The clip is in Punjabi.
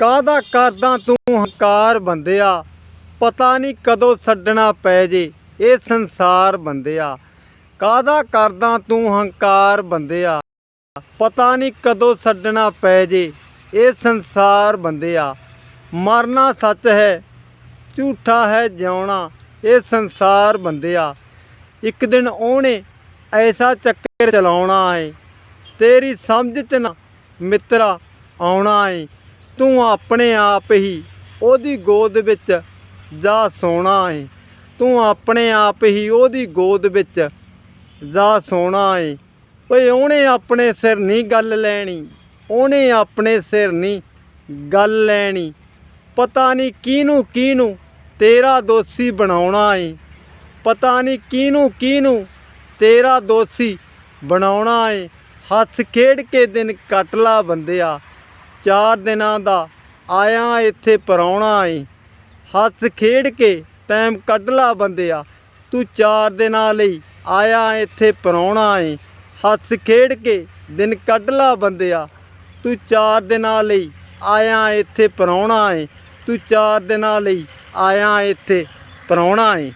ਕਾਹਦਾ ਕਰਦਾ ਤੂੰ ਹੰਕਾਰ ਬੰਦਿਆ? ਪਤਾ ਨਹੀਂ ਕਦੋਂ ਛੱਡਣਾ ਪੈ ਜੇ, ਇਹ ਸੰਸਾਰ ਬੰਦਿਆ। ਕਾਹਦਾ ਕਰਦਾ ਤੂੰ ਹੰਕਾਰ ਬੰਦਿਆ? ਪਤਾ ਨਹੀਂ ਕਦੋਂ ਛੱਡਣਾ ਪੈ ਜੇ, ਇਹ ਸੰਸਾਰ ਬੰਦਿਆ। ਮਰਨਾ ਸੱਚ ਹੈ, ਝੂਠਾ ਹੈ ਜਿਉਣਾ, ਇਹ ਸੰਸਾਰ ਬੰਦਿਆ। ਇੱਕ ਦਿਨ ਉਹਨੇ ਐਸਾ ਚੱਕਰ ਚਲਾਉਣਾ ਏ, ਤੇਰੀ ਸਮਝ ਚ ਨਾ ਮਿੱਤਰਾ ਆਉਣਾ ਏ। ਤੂੰ ਆਪਣੇ ਆਪ ਹੀ ਉਹਦੀ ਗੋਦ ਵਿੱਚ ਜਾ ਸੋਣਾ ਏ। ਤੂੰ ਆਪਣੇ ਆਪ ਹੀ ਉਹਦੀ ਗੋਦ ਵਿੱਚ ਜਾ ਸੋਣਾ ਏ। ਓਏ, ਉਹਨੇ ਆਪਣੇ ਸਿਰ ਨਹੀਂ ਗੱਲ ਲੈਣੀ। ਉਹਨੇ ਆਪਣੇ ਸਿਰ ਨਹੀਂ ਗੱਲ ਲੈਣੀ। ਪਤਾ ਨਹੀਂ ਕਿਹਨੂੰ ਕਿਹਨੂੰ ਤੇਰਾ ਦੋਸ਼ੀ ਬਣਾਉਣਾ ਏ। ਪਤਾ ਨਹੀਂ ਕਿਹਨੂੰ ਕਿਹਨੂੰ ਤੇਰਾ ਦੋਸ਼ੀ ਬਣਾਉਣਾ ਏ। ਹੱਸ ਖੇਡ ਕੇ ਦਿਨ ਕੱਟ ਲਾ ਬੰਦਿਆ। ਚਾਰ ਦਿਨਾਂ ਦਾ ਆਇਆ ਇੱਥੇ ਪਰਾਉਣਾ ਏ ਹੱਸ ਖੇਡ ਕੇ ਟਾਈਮ ਕੱਢ ਲਾ ਬੰਦਿਆ। ਤੂੰ ਚਾਰ ਦਿਨਾਂ ਲਈ ਆਇਆ ਇੱਥੇ ਪਰਾਉਣਾ ਏ ਹੱਸ ਖੇਡ ਕੇ ਦਿਨ ਕੱਢ ਲਾ ਬੰਦਿਆ। ਤੂੰ ਚਾਰ ਦਿਨਾਂ ਲਈ ਆਇਆ ਇੱਥੇ ਪਰਾਉਣਾ ਏ ਤੂੰ ਚਾਰ ਦਿਨਾਂ ਲਈ ਆਇਆ ਇੱਥੇ ਪਰਾਉਣਾ ਏ